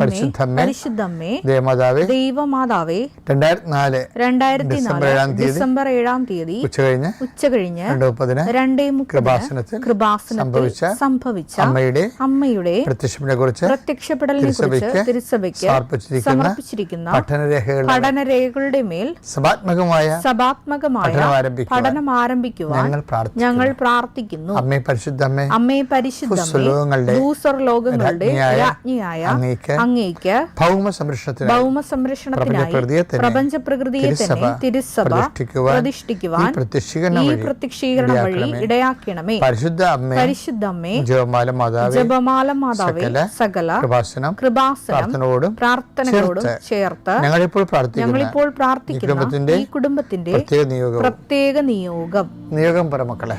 പരിശുദ്ധമ്മേ പരിശുദ്ധമ്മേ ദേവമാതാവേ ദൈവമാതാവേ രണ്ടായിരത്തി നാല് രണ്ടായിരത്തി ഡിസംബർ ഏഴാം തീയതി ഡിസംബർ ഏഴാം ഉച്ച കഴിഞ്ഞ് ഉച്ച കഴിഞ്ഞ് രണ്ട് മുപ്പതിന് രണ്ടേ കൃപാസനത്തിൽ സംഭവിച്ച സംഭവിച്ച അമ്മയുടെ അമ്മയുടെ കുറിച്ച് പ്രത്യക്ഷപ്പെടലിനെ കുറിച്ച് തിരുസഭയ്ക്ക് സമർപ്പിച്ചിരിക്കുന്ന സമർപ്പിച്ചിരിക്കുന്ന പഠനരേഖകളുടെ മേൽ സഭാത്മകമായ സഭാത്മകമായ പഠനം ആരംഭിക്കുവാൻ ഞങ്ങൾ പ്രാർത്ഥിക്കുന്നു. അമ്മേ പരിശുദ്ധ അമ്മേ പരിശുദ്ധമേ ഭൂസ്വലോകങ്ങളുടെ ലോകങ്ങളുടെ രാജ്ഞിയായ രാജ്ഞിയായ അങ്ങേക്ക് അങ്ങേക്ക് ഭൗമ സംരക്ഷണത്തിന് ഭൗമ സംരക്ഷണത്തിനായി പ്രപഞ്ച പ്രകൃതിയെ തന്നെ തിരുസഭ പ്രതിഷ്ഠിക്കുവാൻ ഈ പ്രത്യക്ഷീകരണം വഴി ഇടയാക്കണമേ. പരിശുദ്ധ പരിശുദ്ധ അമ്മേ ജപമാല മാതാവ് ജപമാല മാതാവേ സകല കൃപാസനം പ്രാർത്ഥനയോടും ചേർത്ത് ഞങ്ങളിപ്പോൾ ഞങ്ങളിപ്പോൾ പ്രാർത്ഥിക്കുന്ന ഈ കുടുംബത്തിന്റെ പ്രത്യേക നിയോഗം പ്രത്യേക നിയോഗം. നിയോഗം പറ മക്കളെ.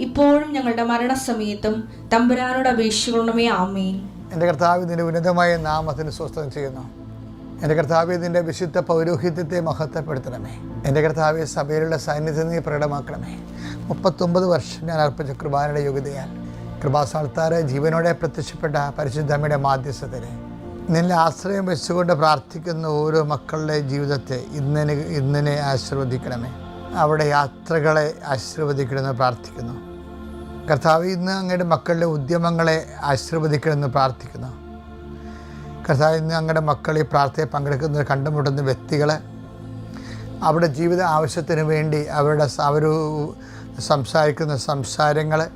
ഇപ്പോഴും ഞങ്ങളുടെ മരണസമയത്തും തമ്പുരാനോട് അപേക്ഷിക്കണമേ ആമേൻ. എന്റെ കർത്താവ് ഇതിന്റെ ഉന്നതമായ നാമത്തിന് സ്വസ്ഥം ചെയ്യുന്നു. എന്റെ കർത്താവ് ഇതിന്റെ വിശുദ്ധ പൗരോഹിത്യത്തെ മഹത്വപ്പെടുത്തണമേ. എന്റെ കർത്താവ് സഭയിലുള്ള സാന്നിധ്യം നീ പ്രകടമാക്കണമേ. മുപ്പത്തൊമ്പത് വർഷം ഞാൻ അർപ്പിച്ച കൃപാനയുടെ യോഗ്യതയാൽ കൃപാസാൽത്താറ് ജീവനോടെ പ്രത്യക്ഷപ്പെട്ട പരിശുദ്ധമ്മയുടെ മാധ്യസ്ഥത്തിന് നിന്നെ ആശ്രയം വെച്ചുകൊണ്ട് പ്രാർത്ഥിക്കുന്ന ഓരോ മക്കളുടെ ജീവിതത്തെ ഇന്നിനെ ഇന്നിനെ ആശീർവദിക്കണമേ. അവിടെ യാത്രകളെ ആശീർവദിക്കണമെന്ന് പ്രാർത്ഥിക്കുന്നു. കർത്താവ് ഇന്ന് അങ്ങയുടെ മക്കളുടെ ഉദ്യമങ്ങളെ ആശീർവദിക്കണമെന്ന് പ്രാർത്ഥിക്കുന്നു. കർത്താവ് ഇന്ന് അങ്ങയുടെ മക്കൾ ഈ പ്രാർത്ഥനയെ പങ്കെടുക്കുന്ന കണ്ടുമുട്ടുന്ന വ്യക്തികൾ അവരുടെ ജീവിത ആവശ്യത്തിന് വേണ്ടി അവരുടെ അവർ സംസാരിക്കുന്ന സംസാരങ്ങൾ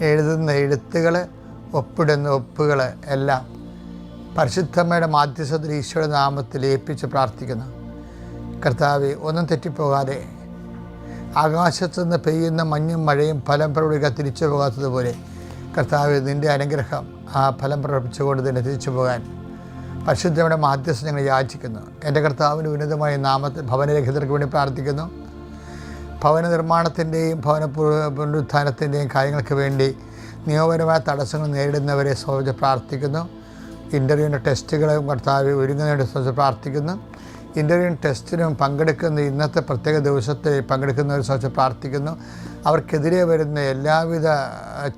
എഴുതുന്ന എഴുത്തുകൾ ഒപ്പിടുന്ന ഒപ്പുകൾ എല്ലാം പരിശുദ്ധമ്മയുടെ മാധ്യസ്ഥത്തിൽ ഈശോയുടെ നാമത്തിൽ ഏൽപ്പിച്ച് പ്രാർത്ഥിക്കുന്നു. കർത്താവ് ഒന്നും തെറ്റിപ്പോകാതെ ആകാശത്തുനിന്ന് പെയ്യുന്ന മഞ്ഞും മഴയും ഫലം പ്രവർത്തിക്ക തിരിച്ചു പോകാത്തതുപോലെ കർത്താവ് നിന്റെ അനുഗ്രഹം ആ ഫലം പ്രവർത്തിച്ചുകൊണ്ട് തന്നെ തിരിച്ചു പോകാൻ പരിശുദ്ധയുടെ മാധ്യസ്ഥ ഞങ്ങൾ യാചിക്കുന്നു. എന്റെ കർത്താവിന്റെ ഉന്നതമായ നാമത്തിൽ ഭവനരഹിതർക്ക് വേണ്ടി പ്രാർത്ഥിക്കുന്നു. ഭവന നിർമ്മാണത്തിന്റെയും ഭവന പുനരുത്ഥാനത്തിന്റെയും കാര്യങ്ങൾക്ക് വേണ്ടി നിയമപരമായ തടസ്സങ്ങൾ നേരിടുന്നവരെ സംബന്ധിച്ച് പ്രാർത്ഥിക്കുന്നു. ഇന്റർവ്യൂവിന്റെ ടെസ്റ്റുകളും കർത്താവ് ഒരുങ്ങുന്നതിനെ സംബന്ധിച്ച് പ്രാർത്ഥിക്കുന്നു. ഇന്റർവ്യൂ ടെസ്റ്റിനും പങ്കെടുക്കുന്ന ഇന്നത്തെ പ്രത്യേക ദിവസത്തെ പങ്കെടുക്കുന്നവരെ സംബന്ധിച്ച് പ്രാർത്ഥിക്കുന്നു. അവർക്കെതിരെ വരുന്ന എല്ലാവിധ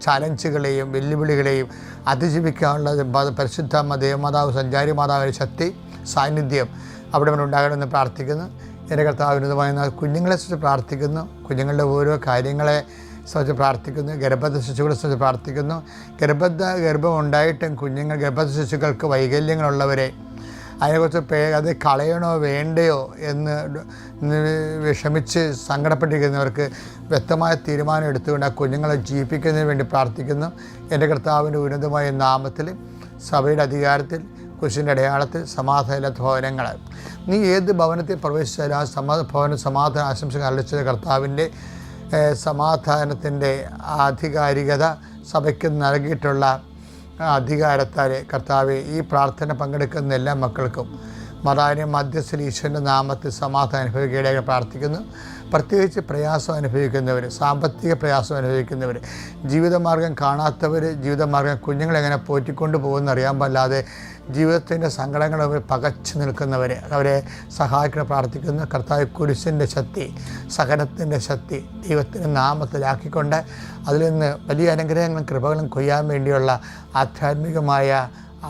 ചലഞ്ചുകളെയും വെല്ലുവിളികളെയും അതിജീവിക്കാനുള്ള പരിശുദ്ധ ദേവമാതാവ് സഞ്ചാരി മാതാവിന്റെ ശക്തി സാന്നിധ്യം അവിടെ ഉണ്ടാകണമെന്ന് പ്രാർത്ഥിക്കുന്നു. എന്റെ കർത്താവിനുതമായ കുഞ്ഞുങ്ങളെ സംബന്ധിച്ച് പ്രാർത്ഥിക്കുന്നു. കുഞ്ഞുങ്ങളുടെ ഓരോ കാര്യങ്ങളെ സംബന്ധിച്ച് പ്രാർത്ഥിക്കുന്നു. ഗർഭത്തെ ശിശുക്കളെ സംബന്ധിച്ച് പ്രാർത്ഥിക്കുന്നു. ഗർഭ ഗർഭം ഉണ്ടായിട്ടും കുഞ്ഞുങ്ങൾ ഗർഭത്തെ ശിശുക്കൾക്ക് വൈകല്യങ്ങളുള്ളവരെ അതിനെക്കുറിച്ച് അത് കളയണോ വേണ്ടയോ എന്ന് വിഷമിച്ച് സങ്കടപ്പെട്ടിരിക്കുന്നവർക്ക് വ്യക്തമായ തീരുമാനം എടുത്തുകൊണ്ട് ആ കുഞ്ഞുങ്ങളെ ജീവിപ്പിക്കുന്നതിന് വേണ്ടി പ്രാർത്ഥിക്കുന്നു. എന്റെ കർത്താവിന്റെ ഉന്നതമായ നാമത്തിൽ സഭയുടെ അധികാരത്തിൽ കുരിശിന്റെ അടയാളത്തിൽ സമാധാന ഭവനങ്ങൾ. നീ ഏത് ഭവനത്തിൽ പ്രവേശിച്ചാലും ആ സമാ ഭവന സമാധാന ആശംസകൾ അളിച്ചത് കർത്താവിന്റെ സമാധാനത്തിന്റെ ആധികാരികത സഭയ്ക്ക് നൽകിയിട്ടുള്ള അധികാരത്താൽ കർത്താവെ ഈ പ്രാർത്ഥന പങ്കെടുക്കുന്ന എല്ലാ മക്കൾക്കും മതാവിനെ മധ്യസ്ഥ ഈശ്വരന്റെ നാമത്തിൽ സമാധാനം അനുഭവിക്കുകയായി പ്രാർത്ഥിക്കുന്നു. പ്രത്യേകിച്ച് പ്രയാസം അനുഭവിക്കുന്നവർ സാമ്പത്തിക പ്രയാസം അനുഭവിക്കുന്നവർ ജീവിതമാർഗം കാണാത്തവർ ജീവിതമാർഗം കുഞ്ഞുങ്ങളെങ്ങനെ പോറ്റിക്കൊണ്ട് പോകുമെന്ന് അറിയാൻ പാടില്ലാതെ ജീവിതത്തിന്റെ സങ്കടങ്ങൾ അവർ പകച്ചു നിൽക്കുന്നവർ അവരെ സഹായിക്കണം പ്രാർത്ഥിക്കുന്ന കർത്താവ് കുരിശിന്റെ ശക്തി സഹനത്തിന്റെ ശക്തി ദൈവത്തിന്റെ നാമത്തിലാക്കിക്കൊണ്ട് അതിൽ നിന്ന് വലിയ അനുഗ്രഹങ്ങളും കൃപകളും കൊയ്യാൻ വേണ്ടിയുള്ള ആധ്യാത്മികമായ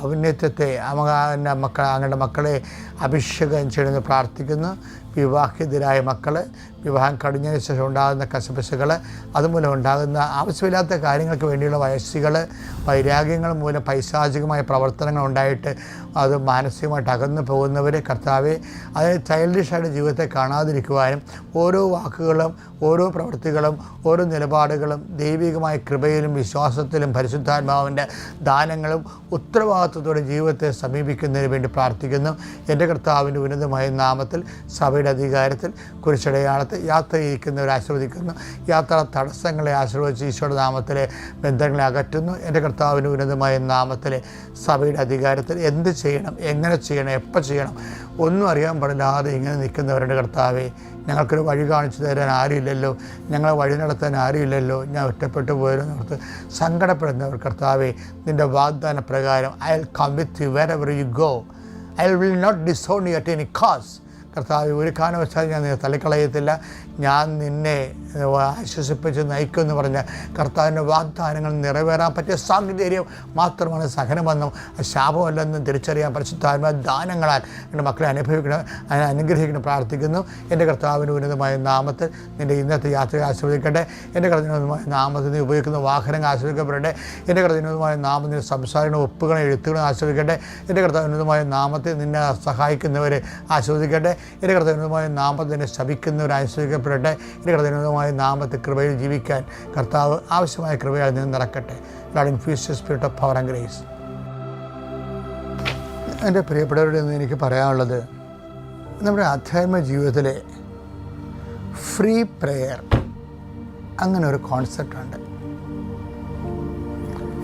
ഔന്നത്യത്തെ അമകാന്റെ മക്കൾ അങ്ങയുടെ മക്കളെ അഭിഷേകം ചെയ്യണമെന്ന് പ്രാർത്ഥിക്കുന്നു. വിവാഹിതരായ മക്കൾ വിവാഹം കഴിഞ്ഞതിന് ശേഷം ഉണ്ടാകുന്ന കശപശകൾ അതുമൂലം ഉണ്ടാകുന്ന ആവശ്യമില്ലാത്ത കാര്യങ്ങൾക്ക് വേണ്ടിയുള്ള വയസ്സുകൾ വൈരാഗ്യങ്ങൾ മൂലം പൈശാചികമായ പ്രവർത്തനങ്ങൾ ഉണ്ടായിട്ട് അത് മാനസികമായിട്ട് അകന്നു പോകുന്നവർ കർത്താവെ അത് ചൈൽഡിഷായിട്ട് ജീവിതത്തെ കാണാതിരിക്കുവാനും ഓരോ വാക്കുകളും ഓരോ പ്രവൃത്തികളും ഓരോ നിലപാടുകളും ദൈവികമായ കൃപയിലും വിശ്വാസത്തിലും പരിശുദ്ധാത്മാവിന്റെ ദാനങ്ങളും ഉത്തരവാദിത്വത്തോടെ ജീവിതത്തെ സമീപിക്കുന്നതിന് വേണ്ടി പ്രാർത്ഥിക്കുന്നു. എന്റെ കർത്താവിന്റെ ഉന്നതമായ നാമത്തിൽ സഭയുടെ അധികാരത്തിൽ കുരിശടയാളത്തിൽ യാത്ര ഇരിക്കുന്നവരെ ആശീർവദിക്കുന്നു. യാത്രാ തടസ്സങ്ങളെ ആശീർവദിച്ച് ഈശോയുടെ നാമത്തിലെ ബന്ധങ്ങളെ അകറ്റുന്നു. എന്റെ കർത്താവിന്റെ ഉന്നതമായ നാമത്തിലെ സഭയുടെ അധികാരത്തിൽ എന്ത് ചെയ്യണം എങ്ങനെ ചെയ്യണം എപ്പോൾ ചെയ്യണം ഒന്നും അറിയാൻ പാടില്ലാതെ ഇങ്ങനെ നിൽക്കുന്നവരുടെ കർത്താവെ ഞങ്ങൾക്കൊരു വഴി കാണിച്ചു തരാൻ ആരുമില്ലല്ലോ. ഞങ്ങളെ വഴി നടത്താൻ ആരുമില്ലല്ലോ. ഞാൻ ഒറ്റപ്പെട്ടു പോയാലും ഓർത്ത് സങ്കടപ്പെടുന്നവർ കർത്താവെ നിന്റെ വാഗ്ദാന പ്രകാരം I will come with you wherever you go I will not disown you at any cost കർത്താവ് ഒരു കാരണവശാലും ഞാൻ നിന്നെ തള്ളിക്കളയത്തില്ല. ഞാൻ നിന്നെ ആശ്വസിപ്പിച്ച് നയിക്കുമെന്ന് പറഞ്ഞ് കർത്താവിന്റെ വാഗ്ദാനങ്ങൾ നിറവേറാൻ പറ്റിയ സാഹചര്യം മാത്രമാണ് സഹനമെന്നും ശാപമല്ലെന്നും തിരിച്ചറിയാൻ പരിശുദ്ധാത്മ ദാനങ്ങളാൽ എന്റെ മക്കളെ അനുഭവിക്കണം അനുഗ്രഹിക്കണം പ്രാർത്ഥിക്കുന്നു. എന്റെ കർത്താവിന്റെ ഉന്നതമായ നാമത്തിൽ നിന്റെ ഇന്നത്തെ യാത്ര ആസ്വദിക്കട്ടെ എന്റെ കർത്തനമായ നാമത്തിൽ നീ ഉപയോഗിക്കുന്ന വാഹനങ്ങൾ ആസ്വദിക്കപ്പെടട്ടെ എന്റെ കർത്തനമായ നാമത്തിൽ സംസാരിക്കുന്ന ഒപ്പുകളും എഴുത്തുകളും ആസ്വദിക്കട്ടെ എന്റെ കർത്താവിനുമായ നാമത്തിൽ നിന്നെ സഹായിക്കുന്നവരെ ആസ്വദിക്കട്ടെ എന്റെ കർത്താവിനുമായ നാമത്തിനെ ശപിക്കുന്നവരായി സ്വീകരിക്കപ്പെടട്ടെ. എന്റെ കർത്താവിനുമായ നാമത്തെ കൃപയിൽ ജീവിക്കാൻ കർത്താവ് ആവശ്യമായ കൃപയാൽ നിന്ന് നടക്കട്ടെ Lord infuse spirit of power and grace എന്റെ പ്രിയപ്പെട്ടവരുടെ നിന്ന് എനിക്ക് പറയാനുള്ളത് നമ്മുടെ ആധ്യാത്മിക ജീവിതത്തിലെ ഫ്രീ പ്രെയർ അങ്ങനെ ഒരു കോൺസെപ്റ്റ് ഉണ്ട്.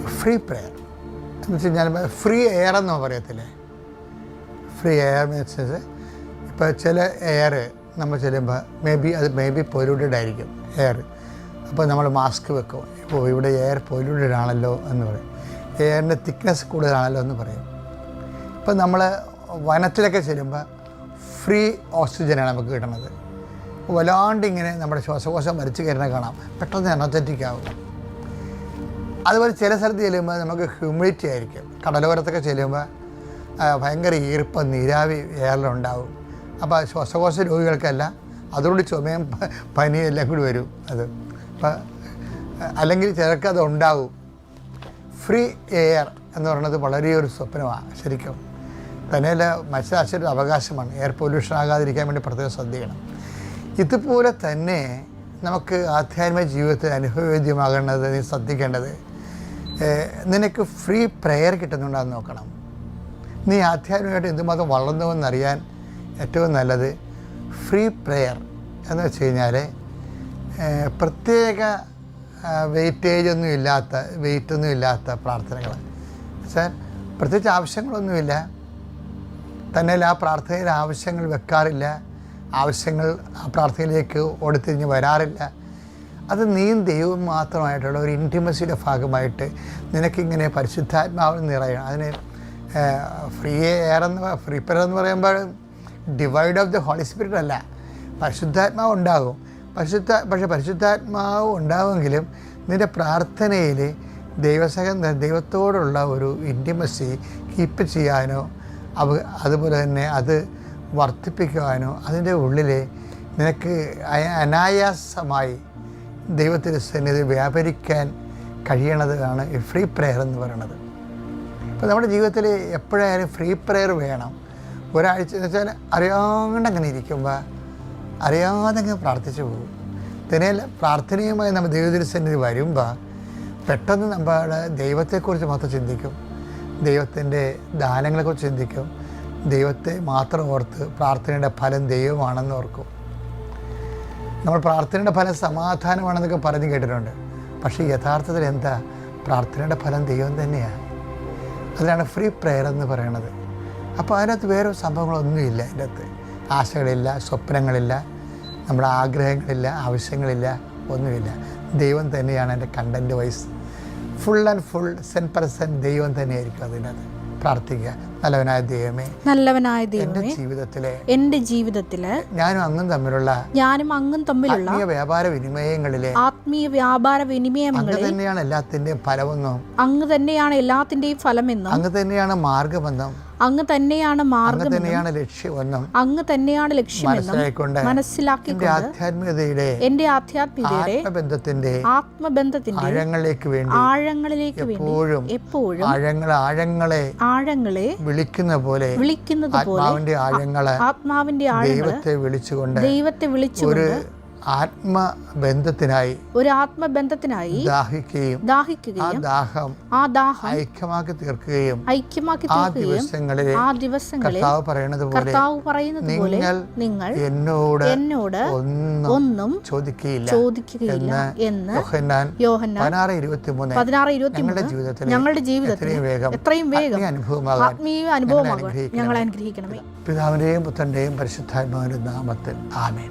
ഫ്രീ പ്രെയർ എന്ന് വെച്ച് കഴിഞ്ഞാൽ ഫ്രീ എയർ എന്ന് പറയത്തില്ലേ? ഫ്രീ എയർ മീൻസ് ഇപ്പോൾ ചില എയർ നമ്മൾ ചെല്ലുമ്പോൾ മേ ബി അത് മേ ബി പൊല്യൂട്ടഡ് ആയിരിക്കും എയർ അപ്പോൾ നമ്മൾ മാസ്ക് വെക്കും. ഇപ്പോൾ ഇവിടെ എയർ പൊല്യൂട്ടഡ് ആണല്ലോ എന്ന് പറയും. എയറിന്റെ തിക്നെസ് കൂടുതലാണല്ലോ എന്ന് പറയും. ഇപ്പം നമ്മൾ വനത്തിലൊക്കെ ചെല്ലുമ്പോൾ ഫ്രീ ഓക്സിജനാണ് നമുക്ക് കിട്ടുന്നത്. വല്ലാണ്ട് ഇങ്ങനെ നമ്മുടെ ശ്വാസകോശം വരച്ച് കയറുന്ന കാണാം. പെട്ടെന്ന് എനർജറ്റിക് ആവും. അതുപോലെ ചില സ്ഥലത്ത് ചെല്ലുമ്പോൾ നമുക്ക് ഹ്യൂമിഡിറ്റി ആയിരിക്കും. കടലോരത്തൊക്കെ ചെല്ലുമ്പോൾ ഭയങ്കര ഈർപ്പം നീരാവി എയറിലുണ്ടാവും അപ്പോൾ ശ്വാസകോശ രോഗികൾക്കല്ല അതുകൊണ്ട് ചുമയും പനിയും എല്ലാം കൂടി വരും അത്. അപ്പം അല്ലെങ്കിൽ ചിലർക്ക് അത് ഉണ്ടാവും. ഫ്രീ എയർ എന്ന് പറയുന്നത് വളരെ ഒരു സ്വപ്നമാണ് ശരിക്കും. തന്നെയല്ല മത്സ്യരാശിയുടെ അവകാശമാണ്. എയർ പൊല്യൂഷൻ ആകാതിരിക്കാൻ വേണ്ടി പ്രത്യേകം ശ്രദ്ധിക്കണം. ഇതുപോലെ തന്നെ നമുക്ക് ആധ്യാത്മിക ജീവിതത്തിൽ അനുഭവവേദ്യമാകേണ്ടത് നീ ശ്രദ്ധിക്കേണ്ടത് നിനക്ക് ഫ്രീ പ്രെയർ കിട്ടുന്നുണ്ടെന്ന് നോക്കണം. നീ ആധ്യാത്മികമായിട്ട് എന്തുമാത്രം വളർന്നുവെന്നറിയാൻ ഏറ്റവും നല്ലത് ഫ്രീ പ്രെയർ എന്ന് വെച്ച് കഴിഞ്ഞാൽ പ്രത്യേക വെയിറ്റേജ് ഒന്നും ഇല്ലാത്ത വെയിറ്റ് ഒന്നും ഇല്ലാത്ത പ്രാർത്ഥനകൾ. വെച്ചാൽ പ്രത്യേകിച്ച് ആവശ്യങ്ങളൊന്നുമില്ല. തന്നെ ആ പ്രാർത്ഥനയിൽ ആവശ്യങ്ങൾ വെക്കാറില്ല. ആവശ്യങ്ങൾ ആ പ്രാർത്ഥനയിലേക്ക് ഓടിത്തിരിഞ്ഞ് വരാറില്ല. അത് നീയും ദൈവവും മാത്രമായിട്ടുള്ള ഒരു ഇന്റിമസിയുടെ ഭാഗമായിട്ട് നിനക്കിങ്ങനെ പരിശുദ്ധാത്മാവിൽ നിറയണം. അതിന് ഫ്രീ എയർ എന്ന് ഫ്രീ പെയർ എന്ന് പറയുമ്പോൾ divide of the Holy Spirit അല്ല. പരിശുദ്ധാത്മാവ് ഉണ്ടാകും. പരിശുദ്ധ പക്ഷേ പരിശുദ്ധാത്മാവ് ഉണ്ടാവുമെങ്കിലും നിന്റെ പ്രാർത്ഥനയിൽ ദൈവസഹ ദൈവത്തോടുള്ള ഒരു ഇന്റിമസി കീപ്പ് ചെയ്യാനോ അവ അതുപോലെ തന്നെ അത് വർദ്ധിപ്പിക്കുവാനോ അതിന്റെ ഉള്ളിൽ നിനക്ക് അനായാസമായി ദൈവത്തിന്റെ സന്നിധി വ്യാപരിക്കാൻ കഴിയണതാണ് ഫ്രീ പ്രെയർ എന്ന് പറയുന്നത്. ഇപ്പോൾ നമ്മുടെ ജീവിതത്തിൽ എപ്പോഴായാലും ഫ്രീ പ്രെയർ വേണം. ഒരാഴ്ച എന്ന് വെച്ചാൽ അറിയാണ്ട് അങ്ങനെ ഇരിക്കുമ്പോൾ അറിയാതെ അങ്ങ് പ്രാർത്ഥിച്ചു പോകും. തന്നെയല്ല പ്രാർത്ഥനയുമായി നമ്മൾ ദൈവത്തിന്റെ സന്നിധി വരുമ്പോൾ പെട്ടെന്ന് നമ്മൾ ദൈവത്തെക്കുറിച്ച് മാത്രം ചിന്തിക്കും. ദൈവത്തിന്റെ ദാനങ്ങളെക്കുറിച്ച് ചിന്തിക്കും. ദൈവത്തെ മാത്രം ഓർത്ത് പ്രാർത്ഥനയുടെ ഫലം ദൈവമാണെന്ന് ഓർക്കും. നമ്മൾ പ്രാർത്ഥനയുടെ ഫലം സമാധാനമാണെന്നൊക്കെ പറഞ്ഞ് കേട്ടിട്ടുണ്ട്. പക്ഷേ യഥാർത്ഥത്തിൽ എന്താ? പ്രാർത്ഥനയുടെ ഫലം ദൈവം തന്നെയാണ് അതിനാണ് ഫ്രീ പ്രെയർ എന്ന് പറയണത് അപ്പോൾ അതിനകത്ത് വേറെ സംഭവങ്ങളൊന്നുമില്ല അതിന്റെ അകത്ത് ആശകളില്ല സ്വപ്നങ്ങളില്ല നമ്മുടെ ആഗ്രഹങ്ങളില്ല ആവശ്യങ്ങളില്ല ഒന്നുമില്ല. ദൈവം തന്നെയാണ് എന്റെ content wise full and full cent percent ദൈവം തന്നെയായിരിക്കും അതിനകത്ത് പ്രാർത്ഥിക്കുക. നല്ലവനായ ദൈവമേ നല്ലവനായ ദൈവമേ ജീവിതത്തിലെ എന്റെ ജീവിതത്തിൽ ഞാനും അങ്ങും തമ്മിലുള്ള ഞാനും അങ്ങും തമ്മിലുള്ള വ്യാപാര വിനിമയങ്ങളിലെ ആത്മീയ വ്യാപാര വിനിമയങ്ങളിൽ തന്നെയാണ് എല്ലാത്തിന്റെയും ഫലമെന്നും അങ്ങ് തന്നെയാണ് എല്ലാത്തിന്റെയും ഫലമെന്നും അങ്ങ് തന്നെയാണ് മാർഗമെന്നും അങ്ങ് തന്നെയാണ് മാർഗം തന്നെയാണ് ലക്ഷ്യമെന്നും അങ്ങ് തന്നെയാണ് ലക്ഷ്യമെന്നും മനസ്സിലാക്കി ആധ്യാത്മികതയുടെ എന്റെ ആധ്യാത്മികതയുടെ ആത്മബന്ധത്തിന്റെ ആത്മബന്ധത്തിന്റെ ആഴങ്ങളിലേക്ക് വേണ്ടി ആഴങ്ങളിലേക്ക് വേണ്ടി എപ്പോഴും എപ്പോഴും ആഴങ്ങളെ ആഴങ്ങളെ വിളിക്കുന്ന പോലെ വിളിക്കുന്നത് ആത്മാവിന്റെ ആഴങ്ങളെ ആത്മാവിന്റെ ആഴങ്ങൾ ദൈവത്തെ വിളിച്ചുകൊണ്ട് ദൈവത്തെ വിളിച്ചുകൊണ്ട് ആത്മബന്ധത്തിനായി ഒരു ആത്മബന്ധത്തിനായി ദാഹിക്കുകയും ദാഹിക്കുകയും ദാഹം ആ ദാഹം ഐക്യമാക്കി തീർക്കുകയും ഐക്യമാക്കി ആ ദിവസങ്ങളിൽ ആ ദിവസങ്ങളിൽ കർത്താവ് പറയുന്നത് പോലെ കർത്താവ് പറയുന്നത് പോലെ നിങ്ങൾ നിങ്ങൾ എന്നോട് എന്നോട് ഒന്നും ചോദിക്കുകയില്ല ചോദിക്കുകയില്ല എന്ന് യോഹന്നാൻ യോഹന്നാൻ പതിനാറ് ഇരുപത്തി മൂന്ന് പതിനാറ് ഇരുപത്തി ഞങ്ങളുടെ മൂന്ന് ജീവിതത്തിൽ ഞങ്ങളുടെ ജീവിതത്തിൽ എത്രയും വേഗം എത്രയും വേഗം ആത്മീയ അനുഭവമാകാൻ ആത്മീയ അനുഭവമാകും അനുഗ്രഹിക്കണമേ. ഞങ്ങളെ അനുഗ്രഹിക്കണമേ പിതാവിന്റെയും പുത്രന്റെയും പരിശുദ്ധാത്മാവിന്റെ നാമത്തിൽ ആമേൻ